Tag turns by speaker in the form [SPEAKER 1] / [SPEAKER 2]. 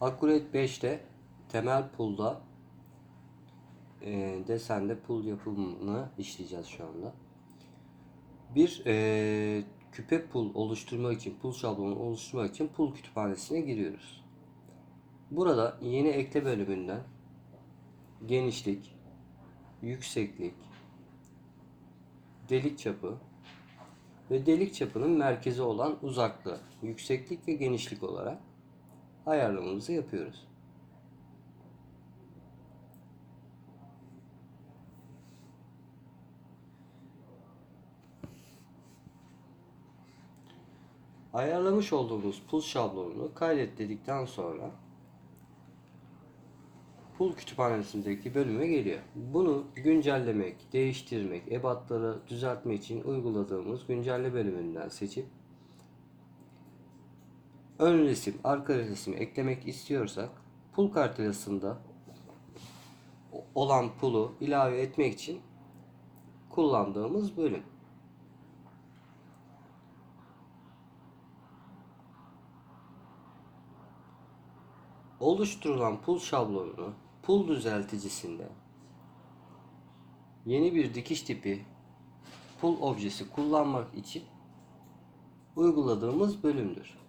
[SPEAKER 1] Accurate 5'te temel pulda e, desende pul yapımını işleyeceğiz şu anda. Bir e, küpe pul oluşturmak için, pul şablonu oluşturmak için pul kütüphanesine giriyoruz. Burada yeni ekle bölümünden genişlik, yükseklik, delik çapı ve delik çapının merkezi olan uzaklığı, yükseklik ve genişlik olarak ayarlamamızı yapıyoruz. Ayarlamış olduğumuz pul şablonunu kaydet dedikten sonra pul kütüphanesindeki bölüme geliyor. Bunu güncellemek, değiştirmek, ebatları düzeltme için uyguladığımız güncelle bölümünden seçip ön resim, arka resim eklemek istiyorsak pul kartelasında olan pulu ilave etmek için kullandığımız bölüm. Oluşturulan pul şablonunu pul düzelticisinde yeni bir dikiş tipi pul objesi kullanmak için uyguladığımız bölümdür.